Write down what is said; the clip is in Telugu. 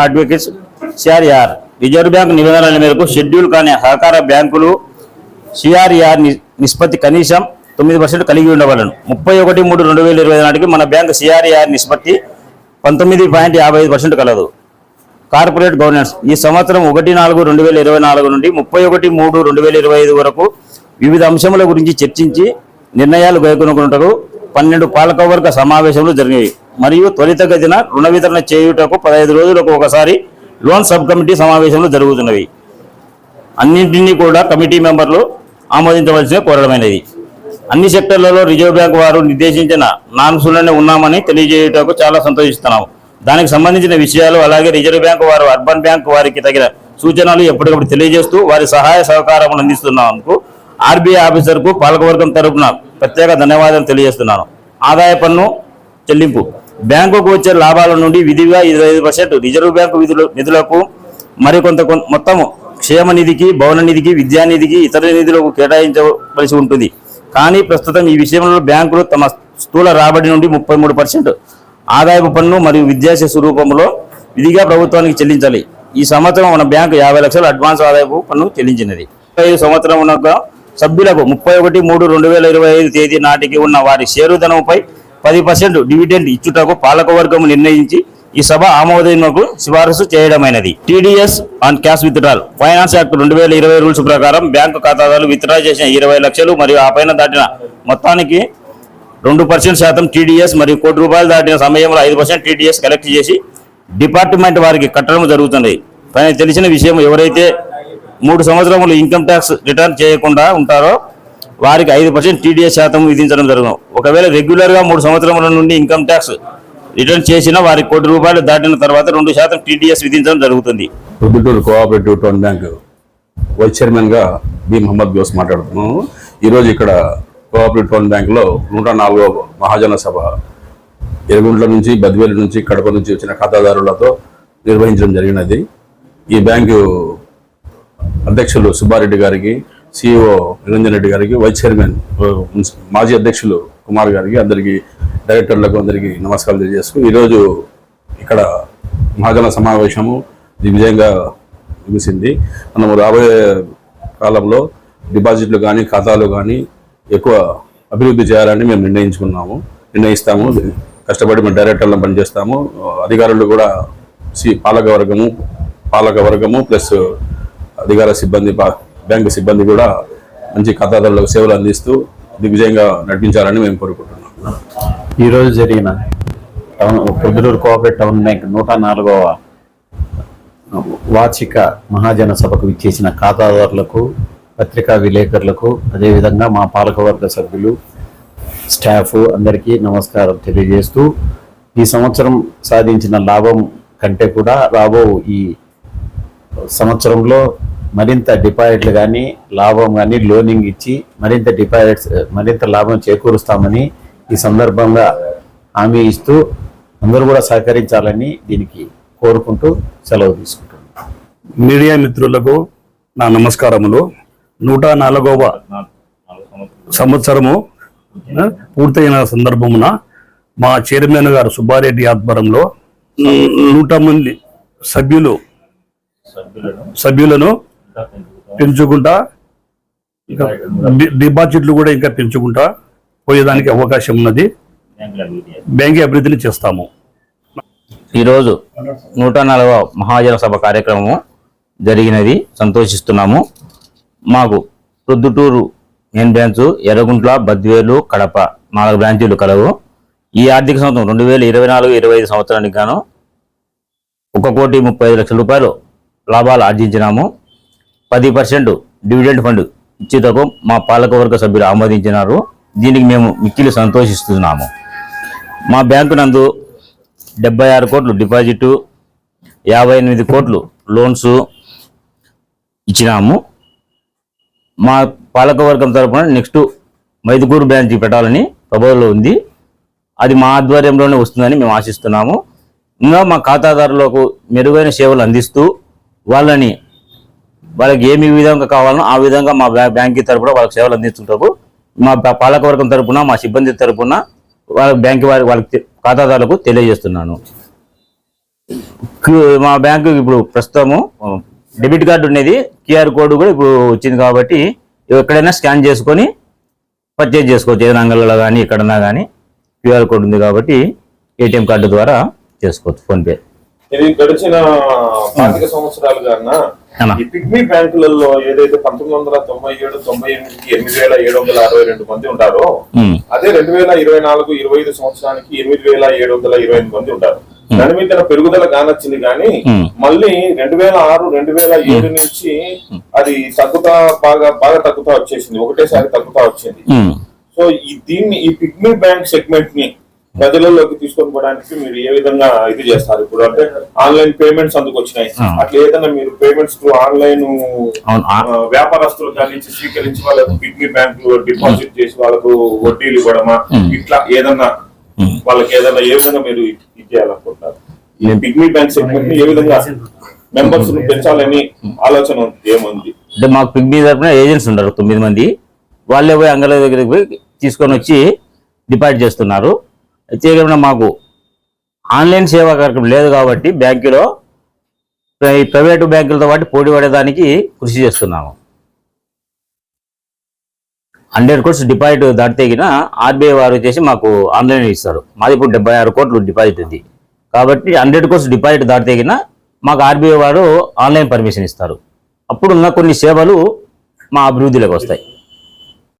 అడ్వకేట్స్ సిఆర్ఆర్ రిజర్వ్ బ్యాంక్ నిబంధనల మేరకు షెడ్యూల్ కాని సహకార బ్యాంకులు సిఆర్ఆర్ నిష్పత్తి కనీసం తొమ్మిది పర్సెంట్ కలిగి ఉండవలను. ముప్పై ఒకటి మూడు రెండు వేల ఇరవై నాటికి మన బ్యాంక్ సిఆర్ఆర్ నిష్పత్తి పంతొమ్మిది పాయింట్ యాభై ఐదు పర్సెంట్ కలదు. కార్పొరేట్ గవర్నెన్స్ ఈ సంవత్సరం ఒకటి నాలుగు రెండు వేల ఇరవై నాలుగు నుండి ముప్పై ఒకటి మూడు రెండు వేల ఇరవై ఐదు వరకు వివిధ అంశముల గురించి చర్చించి నిర్ణయాలు గైకొనుకున్నటకు పన్నెండు పాలకవర్గ సమావేశంలో జరిగాయి మరియు త్వరితగతిన రుణ వితరణ చేయుటకు పదహైదు రోజులకు ఒకసారి లోన్ సబ్ కమిటీ సమావేశంలో జరుగుతున్నవి. అన్నింటినీ కూడా కమిటీ మెంబర్లు ఆమోదించవలసిన కోరడమైనది. అన్ని సెక్టర్లలో రిజర్వ్ బ్యాంక్ వారు నిర్దేశించిన నాన్సులనే ఉన్నామని తెలియజేయటకు చాలా సంతోషిస్తున్నాము. దానికి సంబంధించిన విషయాలు అలాగే రిజర్వ్ బ్యాంక్ వారు అర్బన్ బ్యాంక్ వారికి తగిన సూచనలు ఎప్పటికప్పుడు తెలియజేస్తూ వారి సహాయ సహకారం అందిస్తున్నందుకు ఆర్బీఐ ఆఫీసర్కు పాలకవర్గం తరపున ప్రత్యేక ధన్యవాదాలు తెలియజేస్తున్నాను. ఆదాయ పన్ను చెల్లింపు. బ్యాంకుకు వచ్చే లాభాల నుండి విధిగా ఇరవై ఐదు పర్సెంట్ రిజర్వ్ బ్యాంకు విధులు నిధులకు మరికొంత మొత్తము క్షేమ నిధికి భవన నిధికి విద్యా నిధికి ఇతర నిధులకు కేటాయించవలసి ఉంటుంది. కానీ ప్రస్తుతం ఈ విషయంలో బ్యాంకులు తమ స్థూల రాబడి నుండి ముప్పై మూడు పర్సెంట్ ఆదాయపు పన్ను మరియు విద్యాశిశు రూపంలో విధిగా ప్రభుత్వానికి చెల్లించాలి. ఈ సంవత్సరం మన బ్యాంకు యాభై లక్షల అడ్వాన్స్ ఆదాయపు పన్ను చెల్లించినది. ఐదు సంవత్సరం సభ్యులకు ముప్పై ఒకటి మూడు రెండు వేల ఇరవై ఐదు తేదీ నాటికి ఉన్న వారి షేరుధనంపై పది పర్సెంట్ డివిడెండ్ ఇచ్చుటకు పాలకవర్గం నిర్ణయించి ఈ సభ ఆమోదముకు సిఫారసు చేయడమైనది. TDS on cash withdrawal. Finance act రెండు వేల ఇరవై రూల్స్ ప్రకారం బ్యాంకు ఖాతాదారులు విత్డ్రా చేసిన ఇరవై లక్షలు మరియు ఆ పైన దాటిన మొత్తానికి రెండు పర్సెంట్ శాతం టీడీఎస్ మరియు కోటి రూపాయలు దాటిన సమయంలో ఐదు పర్సెంట్ టీడీఎస్ కలెక్ట్ చేసి డిపార్ట్మెంట్ వారికి కట్టడం జరుగుతుంది. పైన తెలిసిన విషయం ఎవరైతే మూడు సంవత్సరములు ఇన్కమ్ ట్యాక్స్ రిటర్న్ చేయకుండా ఉంటారో వారికి ఐదు పర్సెంట్ టీడీఎస్ శాతం విధించడం జరుగును. ఒకవేళ రెగ్యులర్గా మూడు సంవత్సరముల నుండి ఇన్కమ్ ట్యాక్స్ రిటర్న్ చేసిన వారికి కోటి రూపాయలు దాటిన తర్వాత రెండు శాతం టీడీఎస్ విధించడం జరుగుతుంది. Proddatur cooperative town bank vice చైర్మన్గా బి. మహమ్మద్ గోస్ మాట్లాడుతున్నాను ఈరోజు ఇక్కడ కోఆపరేటివ్ టౌన్ బ్యాంక్లో నూట నాలుగో మహాజన సభ. ఎరుగుంట్ల నుంచి బద్వేలు నుంచి కడప నుంచి వచ్చిన ఖాతాదారులతో నిర్వహించడం జరిగినది. ఈ బ్యాంకు అధ్యక్షులు సుబ్బారెడ్డి గారికి సిఇఓ నిరంజన్ రెడ్డి గారికి వైస్ చైర్మన్ మాజీ అధ్యక్షులు కుమార్ గారికి అందరికీ డైరెక్టర్లకు అందరికీ నమస్కారాలు తెలియజేస్తూ ఈరోజు ఇక్కడ మహాజన సమావేశము దిగ్విజయంగా ముగిసింది. మనము రాబోయే కాలంలో డిపాజిట్లు కానీ ఖాతాలు కానీ ఎక్కువ అభివృద్ధి చేయాలని మేము నిర్ణయించుకున్నాము. నిర్ణయిస్తాము. కష్టపడి మేము డైరెక్టర్లను పనిచేస్తాము. అధికారులు కూడా సి పాలక వర్గము పాలక వర్గము ప్లస్ అధికార సిబ్బంది బ్యాంకు సిబ్బంది కూడా మంచి ఖాతాదారులకు సేవలు అందిస్తూ దిగ్విజయంగా నడిపించాలని మేము కోరుకుంటున్నాం. ఈరోజు జరిగిన town Proddatur cooperative town bank నూట నాలుగవ వార్షిక మహాజన సభకు ఇచ్చేసిన ఖాతాదారులకు పత్రికా విలేకరులకు అదేవిధంగా మా పాలకవర్గ సభ్యులు స్టాఫ్ అందరికీ నమస్కారం తెలియజేస్తూ ఈ సంవత్సరం సాధించిన లాభం కంటే కూడా రాబో ఈ సంవత్సరంలో మరింత డిపాజిట్లు కానీ లాభం కానీ లోనింగ్ ఇచ్చి మరింత డిపాజిట్స్ మరింత లాభం చేకూరుస్తామని ఈ సందర్భంగా హామీ ఇస్తూ అందరూ కూడా సహకరించాలని దీనికి కోరుకుంటూ సెలవు తీసుకుంటున్నాను మీడియా మిత్రులకు నా నమస్కారములు. నూట నాలుగవ సంవత్సరము పూర్తయిన సందర్భమున మా చైర్మన్ గారు సుబ్బారెడ్డి ఆధ్వర్యంలో నూట మంది సభ్యులు సభ్యులను పెంచుకుంటా ఇంకా డిపాజిట్లు కూడా ఇంకా పెంచుకుంటా పోయేదానికి అవకాశం ఉన్నది. బ్యాంక్ అభివృద్ధిని చేస్తాము. ఈరోజు నూట నలభై మహాజన సభ కార్యక్రమము జరిగినది. సంతోషిస్తున్నాము. మాకు ప్రొద్దుటూరు మెయిన్ బ్రాంచ్ ఎర్రగుంట్ల బద్వేలు కడప నాలుగు బ్రాంచీలు కలవు. ఈ ఆర్థిక సంవత్సరం రెండు వేల ఇరవై నాలుగు ఇరవై ఐదు సంవత్సరానికి గాను ఒక కోటి ముప్పై ఐదు లక్షల రూపాయలు లాభాలు ఆర్జించినాము. పది పర్సెంట్ డివిడెండ్ ఫండ్ ఇచ్చేటకు మా పాలకవర్గ సభ్యులు ఆమోదించినారు. దీనికి మేము మిక్కిలి సంతోషిస్తున్నాము. మా బ్యాంకు నందు డెబ్బై ఆరు కోట్లు డిపాజిట్ యాభై ఎనిమిది కోట్లు లోన్స్ ఇచ్చినాము. మా పాలకవర్గం తరపున నెక్స్ట్ మైదుకూరు బ్రాంచ్ పెట్టాలని ప్రపోజల్ ఉంది. అది మా ఆధ్వర్యంలోనే వస్తుందని మేము ఆశిస్తున్నాము. ఇంకా మా ఖాతాదారులకు మెరుగైన సేవలు అందిస్తూ వాళ్ళని వాళ్ళకి ఏమి విధంగా కావాలనో ఆ విధంగా మా బ్యాంక్ తరపున వాళ్ళకి సేవలు అందిస్తుంటారు. మా పాలకవర్గం తరపున మా సిబ్బంది తరపున వాళ్ళ బ్యాంక్ వారి వాళ్ళకి ఖాతాదారులకు తెలియజేస్తున్నాను. మా బ్యాంకు ఇప్పుడు ప్రస్తుతము డెబిట్ కార్డు ఉండేది క్యూఆర్ కోడ్ కూడా ఇప్పుడు వచ్చింది కాబట్టి ఎక్కడైనా స్కాన్ చేసుకొని పర్చేజ్ చేసుకోవచ్చు. ఏదైనా అంగళ్ళలో కానీ ఎక్కడన్నా కానీ క్యూఆర్ కోడ్ ఉంది కాబట్టి ఏటీఎం కార్డు ద్వారా చేసుకోవచ్చు ఫోన్పే. ఇది గడిచిన ఆర్థిక సంవత్సరాలు కన్నా ఈ పిగ్మీ బ్యాంకులలో ఏదైతే పంతొమ్మిది వందల తొంభై ఏడు తొంభై ఎనిమిదికి ఎనిమిది వేల ఏడు వందల అరవై రెండు మంది ఉంటారో అదే రెండు వేల ఇరవై నాలుగు ఇరవై ఐదు సంవత్సరానికి ఎనిమిది వేల ఏడు వందల ఇరవై ఎనిమిది మంది ఉంటారు. దాని మీద పెరుగుదల కానొచ్చింది కానీ. మళ్ళీ రెండు వేల ఆరు రెండు వేల ఏడు నుంచి అది తగ్గుతా బాగా బాగా తగ్గుతా వచ్చేసింది. ఒకటేసారి తగ్గుతా వచ్చింది. సో ఈ దీన్ని ఈ పిగ్మీ బ్యాంక్ సెగ్మెంట్ని ప్రజలలోకి తీసుకొని పోవడానికి మీరు ఏ విధంగా ఇది చేస్తారు? ఇప్పుడు అంటే ఆన్లైన్ పేమెంట్స్ అందుకు వచ్చినాయి. అట్లా ఏదైనా మీరు పేమెంట్స్ ఆన్లైన్ వ్యాపారస్తులు దాని నుంచి స్వీకరించి వాళ్ళకు పిగ్మీ బ్యాంక్ డిపాజిట్ చేసి వాళ్ళకు వడ్డీలు ఇవ్వడమా? ఇట్లా ఏదన్నా. వాళ్ళకి ఏదైనా ఏ విధంగా మీరు ఇది చేయాలనుకుంటారు ఈ పిగ్మీ బ్యాంక్ సెగ్మెంట్ ఏ విధంగా మెంబర్స్ను పెంచాలని ఆలోచన ఏముంది? అంటే మాకు పిగ్మీ తరపున ఏజెంట్స్ ఉండరు తొమ్మిది మంది. వాళ్ళే పోయి అంగళ్ళ దగ్గరికి పోయి తీసుకొని వచ్చి డిపాజిట్ చేస్తున్నారు. అయితే మాకు ఆన్లైన్ సేవా కార్యక్రమం లేదు కాబట్టి బ్యాంకులో ఈ ప్రైవేటు బ్యాంకులతో పాటు పోటీ పడేదానికి కృషి చేస్తున్నాము. హండ్రెడ్ కోర్స్ డిపాజిట్ దాటితేగిన ఆర్బీఐ వారు వచ్చేసి మాకు ఆన్లైన్ ఇస్తారు. మాది ఇప్పుడు డెబ్బై ఆరు కోట్లు డిపాజిట్ ఉంది. కాబట్టి హండ్రెడ్ కోర్స్ డిపాజిట్ దాటితేగిన మాకు ఆర్బీఐ వారు ఆన్లైన్ పర్మిషన్ ఇస్తారు. అప్పుడు ఉన్న కొన్ని సేవలు మా అభివృద్ధిలోకి వస్తాయి.